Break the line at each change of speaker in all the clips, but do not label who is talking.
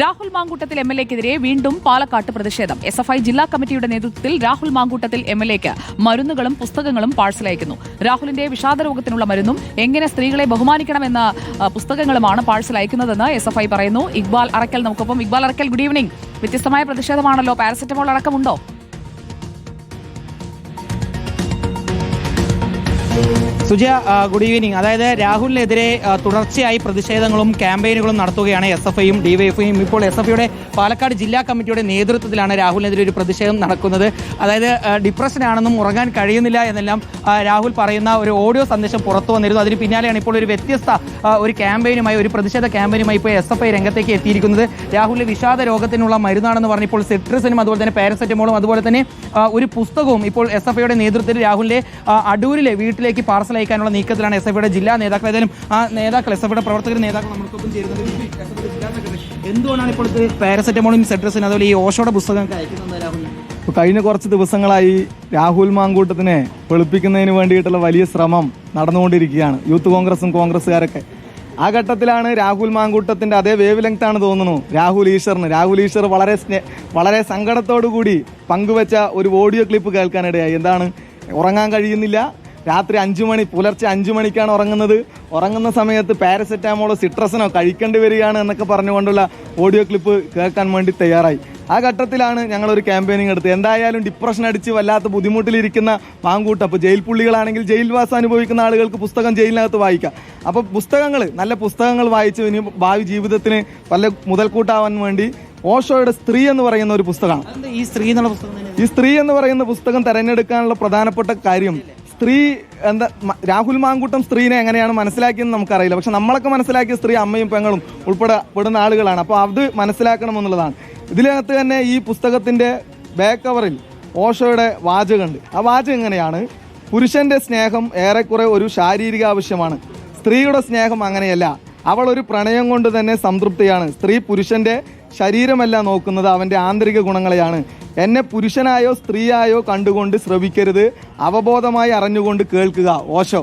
Rahul Mamkootathil M L എക്കെതിരെ വീണ്ടും പാലക്കാട്ട് പ്രതിഷേധം. എസ് എഫ് ഐ ജില്ലാ കമ്മിറ്റിയുടെ നേതൃത്വത്തിൽ രാഹുൽ മാങ്കൂട്ടത്തിൽ എം എൽ എക്ക് മരുന്നുകളും പുസ്തകങ്ങളും പാഴ്സൽ അയക്കുന്നു. രാഹുലിന്റെ വിഷാദരോഗത്തിനുള്ള മരുന്നും എങ്ങനെ സ്ത്രീകളെ ബഹുമാനിക്കണമെന്ന പുസ്തകങ്ങളുമാണ് പാഴ്സൽ അയക്കുന്നതെന്ന് എസ് എഫ് ഐ പറയുന്നു. ഇക്ബാൽ അറക്കൽ നമുക്കൊപ്പം. ഇക്ബാൽ അറക്കൽ ഗുഡ് ഈവനിംഗ് വ്യത്യസ്തമായ പ്രതിഷേധമാണല്ലോ. പാരസെറ്റമോൾ അടക്കമുണ്ടോ?
സുജ ഗുഡ് ഈവനിങ് അതായത് രാഹുലിനെതിരെ തുടർച്ചയായി പ്രതിഷേധങ്ങളും ക്യാമ്പയിനുകളും നടത്തുകയാണ് എസ് എഫ് ഐയും ഡിവൈഎഫ്ഐയും ഇപ്പോൾ എസ് എഫ് ഐയുടെ പാലക്കാട് ജില്ലാ കമ്മിറ്റിയുടെ നേതൃത്വത്തിലാണ് രാഹുലിനെതിരെ ഒരു പ്രതിഷേധം നടക്കുന്നത്. അതായത് ഡിപ്രഷനാണെന്നും ഉറങ്ങാൻ കഴിയുന്നില്ല എന്നെല്ലാം രാഹുൽ പറയുന്ന ഒരു ഓഡിയോ സന്ദേശം പുറത്തു വന്നിരുന്നു. അതിന് പിന്നാലെയാണ് ഇപ്പോൾ ഒരു വ്യത്യസ്ത ഒരു ക്യാമ്പയിനുമായി ഒരു പ്രതിഷേധ ക്യാമ്പയിനുമായി ഇപ്പോൾ എസ് എഫ് ഐ രംഗത്തേക്ക് എത്തിയിരിക്കുന്നത്. രാഹുലിന് വിഷാദ രോഗത്തിനുള്ള മരുന്നാണെന്ന് പറഞ്ഞ് ഇപ്പോൾ സിട്രസിനും അതുപോലെ തന്നെ പാരസെറ്റമോളും അതുപോലെ തന്നെ ഒരു പുസ്തകവും ഇപ്പോൾ എസ് എഫ് ഐയുടെ നേതൃത്വത്തിൽ രാഹുലിന്റെ അടൂരിലെ അടൂരിലെ വീട്ടിലേക്ക് പാർസൽ അയക്കാനുള്ള നീക്കത്തിലാണ് എസ് എഫ് ജില്ലാ നേതാക്കൾ. ഏതായാലും ആ നേതാക്കൾ എസ് എഫ് പ്രവർത്തകർ നേതാക്കൾ നമ്മൾക്കൊപ്പം ചേരുന്നത്. എന്തുകൊണ്ടാണ് ഇപ്പോഴത്തെ പാരസെറ്റമോളും സെട്രസിനും അതുപോലെ ഈ ഓഷോയുടെ പുസ്തകം
ഇപ്പൊ കഴിഞ്ഞ കുറച്ച് ദിവസങ്ങളായി രാഹുൽ മാങ്കൂട്ടത്തിനെ വെളുപ്പിക്കുന്നതിന് വേണ്ടിയിട്ടുള്ള വലിയ ശ്രമം നടന്നുകൊണ്ടിരിക്കുകയാണ്. യൂത്ത് കോൺഗ്രസും കോൺഗ്രസ്സുകാരൊക്കെ. ആ ഘട്ടത്തിലാണ് രാഹുൽ മാങ്കൂട്ടത്തിന്റെ അതേ വേവ് ലെങ്ത് ആണ് തോന്നുന്നു രാഹുൽ ഈശ്വറിന്. രാഹുൽ ഈശ്വർ വളരെ സ്നേ വളരെ സങ്കടത്തോടു കൂടി പങ്കുവച്ച ഒരു ഓഡിയോ ക്ലിപ്പ് കേൾക്കാനിടയായി. എന്താണ്? ഉറങ്ങാൻ കഴിയുന്നില്ല. രാത്രി അഞ്ചു മണി പുലർച്ചെ അഞ്ചു മണിക്കാണ് ഉറങ്ങുന്നത്. ഉറങ്ങുന്ന സമയത്ത് പാരസെറ്റാമോളോ സിട്രസിനോ കഴിക്കേണ്ടി വരികയാണ് എന്നൊക്കെ പറഞ്ഞുകൊണ്ടുള്ള ഓഡിയോ ക്ലിപ്പ് കേൾക്കാൻ വേണ്ടി തയ്യാറായി. ആ ഘട്ടത്തിലാണ് ഞങ്ങൾ ഒരു ക്യാമ്പയിനിങ് എടുത്തത്. എന്തായാലും ഡിപ്രഷൻ അടിച്ച് വല്ലാത്ത ബുദ്ധിമുട്ടിലിരിക്കുന്ന പാങ്കൂട്ട് അപ്പോൾ ജയിൽ പുള്ളികളാണെങ്കിൽ ജയിൽവാസം അനുഭവിക്കുന്ന ആളുകൾക്ക് പുസ്തകം ജയിലിനകത്ത് വായിക്കാം. അപ്പോൾ പുസ്തകങ്ങൾ നല്ല പുസ്തകങ്ങൾ വായിച്ച് ഇനി ഭാവി ജീവിതത്തിന് വല്ല മുതൽക്കൂട്ടാവാൻ വേണ്ടി ഓഷോയുടെ സ്ത്രീ എന്ന് പറയുന്ന ഒരു പുസ്തകമാണ്.
ഈ സ്ത്രീ എന്നുള്ള പുസ്തകം
ഈ സ്ത്രീ എന്ന് പറയുന്ന പുസ്തകം തിരഞ്ഞെടുക്കാനുള്ള പ്രധാനപ്പെട്ട കാര്യം സ്ത്രീ എന്താ രാഹുൽ മാങ്കൂട്ടം സ്ത്രീനെ എങ്ങനെയാണ് മനസ്സിലാക്കിയെന്ന് നമുക്കറിയില്ല. പക്ഷെ നമ്മളൊക്കെ മനസ്സിലാക്കിയ സ്ത്രീ അമ്മയും പെങ്ങളും ഉൾപ്പെടെ പെടുന്ന ആളുകളാണ്. അപ്പോൾ അത് മനസ്സിലാക്കണമെന്നുള്ളതാണ്. ഇതിനകത്ത് തന്നെ ഈ പുസ്തകത്തിന്റെ ബാക്ക് കവറിൽ ഓഷോയുടെ വാചകമുണ്ട്. ആ വാചകം എങ്ങനെയാണ്? പുരുഷന്റെ സ്നേഹം ഏറെക്കുറെ ഒരു ശാരീരിക ആവശ്യമാണ് സ്ത്രീയുടെ സ്നേഹം അങ്ങനെയല്ല. അവൾ ഒരു പ്രണയം കൊണ്ട് തന്നെ സംതൃപ്തിയാണ്. സ്ത്രീ പുരുഷന്റെ ശരീരമല്ല നോക്കുന്നത് അവന്റെ ആന്തരിക ഗുണങ്ങളെയാണ്. എന്നെ പുരുഷനായോ സ്ത്രീയായോ കണ്ടുകൊണ്ട് ശ്രവിക്കരുത് അവബോധമായി അറിഞ്ഞുകൊണ്ട് കേൾക്കുക ഓശോ.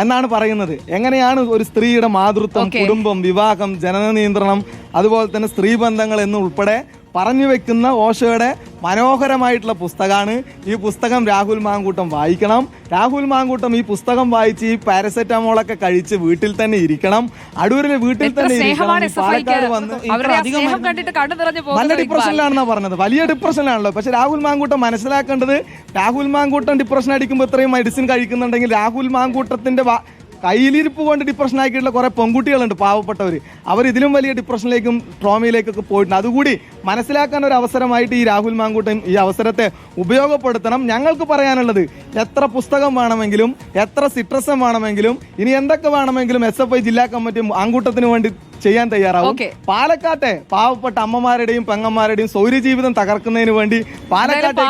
എന്നാണ് പറയുന്നത്. എങ്ങനെയാണ് ഒരു സ്ത്രീയുടെ മാതൃത്വം കുടുംബം വിവാഹം ജനന നിയന്ത്രണം അതുപോലെ തന്നെ സ്ത്രീ ബന്ധങ്ങൾ എന്നുൾപ്പെടെ പറഞ്ഞു വെക്കുന്ന ഓഷോയുടെ മനോഹരമായിട്ടുള്ള പുസ്തകമാണ് ഈ പുസ്തകം രാഹുൽ മാങ്കൂട്ടം വായിക്കണം. രാഹുൽ മാങ്കൂട്ടം ഈ പുസ്തകം വായിച്ച് ഈ പാരസെറ്റമോളൊക്കെ കഴിച്ച് വീട്ടിൽ തന്നെ ഇരിക്കണം. അടൂരിലെ വീട്ടിൽ തന്നെ ഇരിക്കണം. പാലക്കാട് വന്ന് നല്ല ഡിപ്രഷനിലാണെന്നാണ്. പറഞ്ഞത്. വലിയ ഡിപ്രഷനിലാണല്ലോ പക്ഷെ രാഹുൽ മാങ്കൂട്ടം മനസ്സിലാക്കേണ്ടത് രാഹുൽ മാങ്കൂട്ടം ഡിപ്രഷൻ അടിക്കുമ്പോൾ ഇത്രയും മെഡിസിൻ കഴിക്കുന്നുണ്ടെങ്കിൽ രാഹുൽ മാങ്കൂട്ടത്തിന്റെ കയ്യിലിരിപ്പ് കൊണ്ട് ഡിപ്രഷൻ ആക്കിയിട്ടുള്ള കുറെ പെൺകുട്ടികളുണ്ട് പാവപ്പെട്ടവർ അവർ ഇതിലും വലിയ ഡിപ്രഷനിലേക്കും ട്രോമയിലേക്കൊക്കെ പോയിട്ടുണ്ട്. അതുകൂടി മനസ്സിലാക്കാൻ ഒരു അവസരമായിട്ട് ഈ രാഹുൽ മാങ്കൂട്ടം ഈ അവസരത്തെ ഉപയോഗപ്പെടുത്തണം. ഞങ്ങൾക്ക് പറയാനുള്ളത് എത്ര പുസ്തകം വേണമെങ്കിലും എത്ര സിട്രസം വേണമെങ്കിലും ഇനി എന്തൊക്കെ വേണമെങ്കിലും എസ് എഫ് ഐ ജില്ലാ കമ്മിറ്റി ആങ്കൂട്ടത്തിന് വേണ്ടി ചെയ്യാൻ തയ്യാറാവും. പാലക്കാട്ടെ പാവപ്പെട്ട അമ്മമാരുടെയും പെങ്ങന്മാരുടെയും സൗരജീവിതം തകർക്കുന്നതിന് വേണ്ടി
പാലക്കാട്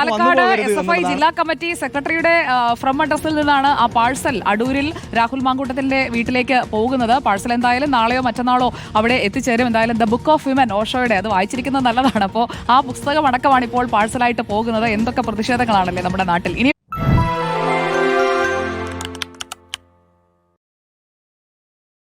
എസ് എഫ് ഐ ജില്ലാ കമ്മിറ്റി സെക്രട്ടറിയുടെ ഫ്രം അഡ്രസ്സിൽ നിന്നാണ് ആ പാഴ്സൽ അടൂരിൽ രാഹുൽ മാങ്കൂട്ടത്തിന്റെ വീട്ടിലേക്ക് പോകുന്നത്. പാഴ്സൽ എന്തായാലും നാളെയോ മറ്റന്നാളോ അവിടെ എത്തിച്ചേരും. എന്തായാലും ദ ബുക്ക് ഓഫ് വിമൻ ഓഷോയുടെ അത് വായിച്ചിരിക്കുന്നത് നല്ലതാണ്. അപ്പോൾ ആ പുസ്തകം അടക്കമാണ് ഇപ്പോൾ പാഴ്സലായിട്ട് പോകുന്നത്. എന്തൊക്കെ പ്രതിഷേധങ്ങളാണല്ലേ നമ്മുടെ നാട്ടിൽ? ഇനി